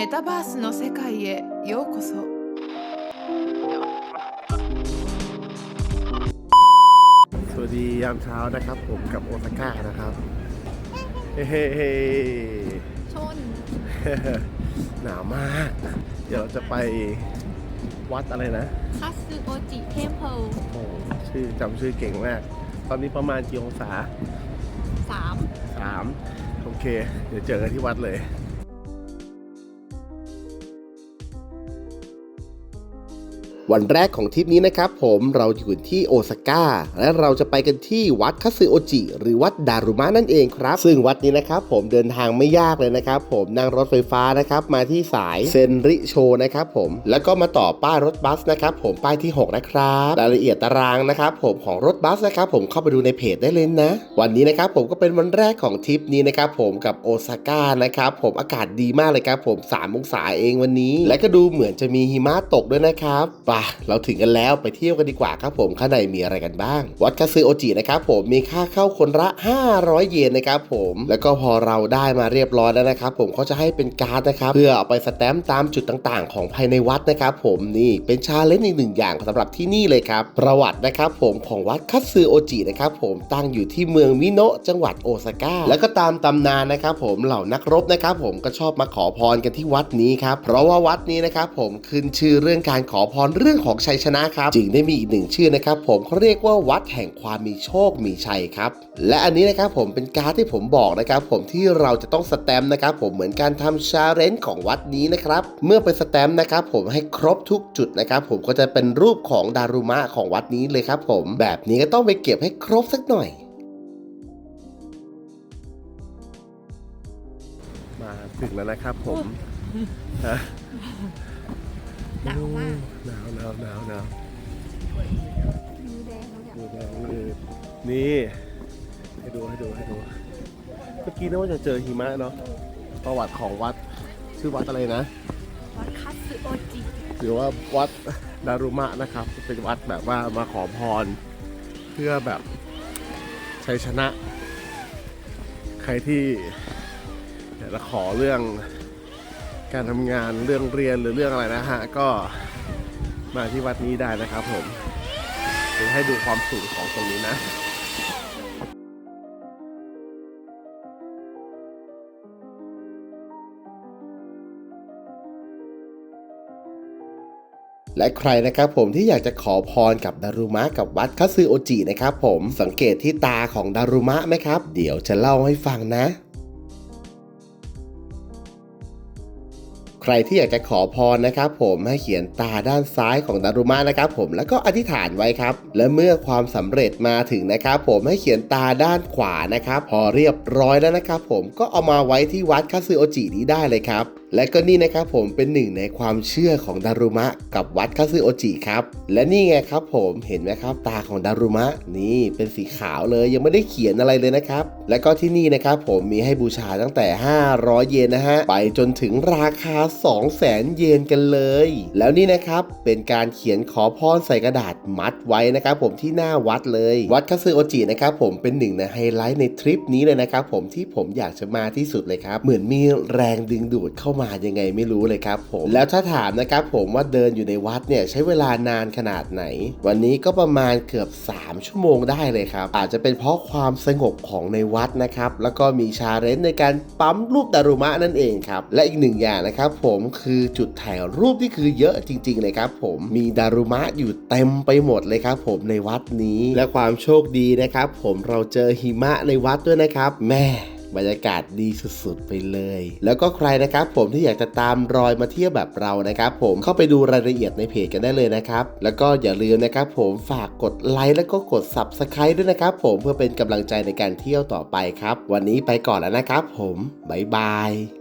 メタバースの世界へようこそ สวัสดียามเช้านะครับ ผมกับโอซาก้านะครับ เฮ้เฮ้เฮ้ ชน หนาวมาก เดี๋ยวเราจะไปวัดอะไรนะ คัตสึโอจิเทมเพล โอ้ชื่อจำชื่อเก่งมาก ตอนนี้ประมาณกี่องศา สาม สามโอเค เดี๋ยวเจอกันที่วัดเลย วันแรกของทริปนี้นะครับผมเราอยู่ที่โอซาก้าและเราจะไปกันที่วัดคัสึโอจิ หรือวัดดารุมะนั่นเองครับ ซึ่งวัดนี้นะครับผมเดินทางไม่ยากเลยนะครับผมนั่งรถไฟฟ้านะครับมาที่สายเซนริโชนะครับผมแล้วก็มาต่อป้ายรถบัสนะครับผมป้ายที่ 6 นะครับรายละเอียดตารางนะครับผมของรถบัสนะครับผมเข้าไปดูในเพจได้เลยนะ วันนี้นะครับผมก็เป็นวันแรกของทริปนี้นะครับผมกับโอซาก้านะครับผมอากาศดีมากเลยครับผม3องศาเองวันนี้ และก็ดูเหมือนจะมีหิมะตกด้วยนะครับไปเราถึงกันแล้วไปเที่ยวกันดีกว่าครับผมข้างในมีอะไรกันบ้าง วัดคาซึโอจินะครับผมมีค่าเข้าคนละ 500 เยนนะครับผมแล้วก็พอเราได้มาเรียบร้อยแล้วนะครับผมเขาจะให้เป็นการ์ดนะครับเพื่อเอาไปสแตมป์ตามจุดต่างๆ ของภายในวัดนะครับผมนี่เป็นชาเลนจ์อีกหนึ่งอย่างสำหรับที่นี่เลยครับประวัตินะครับผมของวัดคัตซึโอจินะครับผมตั้งอยู่ที่เมืองมิโนะจังหวัดโอซาก้าแล้วก็ตามตำนานนะครับผมเหล่านักรบนะครับผมก็ชอบมาขอพรกันที่วัดนี้ครับเพราะว่าวัดนี้นะครับผมขึ้นชื่อเรื่องการขอพรเรื่องของชัยชนะครับ จึงได้มีอีกหนึ่งชื่อนะครับ ผมเขาเรียกว่าวัดแห่งความมีโชคมีชัยครับ และอันนี้นะครับผมเป็นการดที่ผมบอกนะครับผมที่เราจะต้องสแตมป์นะครับผมเหมือนการทำชาเลนจ์ของวัดนี้นะครับ เมื่อไปสแตมป์นะครับผมให้ครบทุกจุดนะครับผมก็จะเป็นรูปของดารุมะของวัดนี้เลยครับผมแบบนี้ก็ต้องไปเก็บให้ครบสักหน่อยมาถึงแล้วนะครับผมฮะ หนาวมากหนาวหนาวหนาวหนาวมีแดงแล้วเนี่ยดูแลนี่นี่ให้ดูให้ดูให้ดูเมื่อกี้นึกว่าจะเจอหิมะเนาะประวัติของวัดชื่อวัดอะไรนะ วัดคัตสึโอจิหรือว่าวัดดารุมะนะครับ เป็นวัดแบบว่ามาขอพร เพื่อแบบชัยชนะ ใครที่อยากจะขอเรื่อง การทำงานเรื่องเรียนหรือเรื่องอะไรนะฮะ ก็มาที่วัดนี้ได้นะครับผมเดี๋ยวให้ดูความสูงของตรงนี้นะและใครนะครับผมที่อยากจะขอพรกับดารุมะกับวัดคัตซึโอจินะครับผมสังเกตที่ตาของดารุมะไหมครับ เดี๋ยวจะเล่าให้ฟังนะ ใครที่อยากจะขอพรนะครับ ผมให้เขียนตาด้านซ้ายของดารุมะนะครับ ผมแล้วก็อธิษฐานไว้ครับ และเมื่อความสำเร็จมาถึงนะครับ ผมให้เขียนตาด้านขวานะครับ พอเรียบร้อยแล้วนะครับ ผมก็เอามาไว้ที่วัดคัตซึโอจินี้ได้เลยครับและก็นี่นะครับผมเป็นหนึ่งในความเชื่อของดารุมะ กับวัดคัตซึโอจิครับ และนี่ไงครับผมเห็นไหมครับ ตาของดารุมะนี่เป็นสีขาวเลยยังไม่ได้เขียนอะไรเลยนะครับ และก็ที่นี่นะครับผมมีให้บูชาตั้งแต่ 500 เยนนะฮะไปจนถึงราคา200,000 เยนกันเลย แล้วนี่นะครับเป็นการเขียนขอพรใส่กระดาษมัดไว้นะครับผมที่หน้าวัดเลย วัดคัตซึโอจินะครับผมเป็นหนึ่งในไฮไลท์ในทริปนี้เลยนะครับผมที่ผมอยากจะมาที่สุดเลยครับ เหมือนมีแรงดึงดูดเข้ามายังไงไม่รู้เลยครับผมแล้วถ้าถามนะครับผมว่าเดินอยู่ในวัดเนี่ยใช้เวลานานขนาดไหน วันนี้ก็ประมาณเกือบ 3 ชั่วโมงได้เลยครับ อาจจะเป็นเพราะความสงบของในวัดนะครับแล้วก็มีชาเลนจ์ในการปั๊มรูปดารุมะนั่นเองครับและอีกหนึ่งอย่างนะครับผมคือจุดถ่ายรูปที่คือเยอะจริง ๆ เลยครับผมมีดารุมะอยู่เต็มไปหมดเลยครับผมในวัดนี้และความโชคดีนะครับ ผมเราเจอหิมะในวัดด้วยนะครับ แม่บรรยากาศดีสุดๆไปเลย แล้วก็ใครนะครับผมที่อยากจะตามรอยมาเที่ยวแบบเรานะครับผมเข้าไปดูรายละเอียดในเพจกันได้เลยนะครับ แล้วก็อย่าลืมนะครับผมฝากกดไลค์แล้วก็กด Subscribe ด้วยนะครับผมเพื่อเป็นกำลังใจในการเที่ยวต่อไปครับ วันนี้ไปก่อนแล้วนะครับผม บ๊ายบาย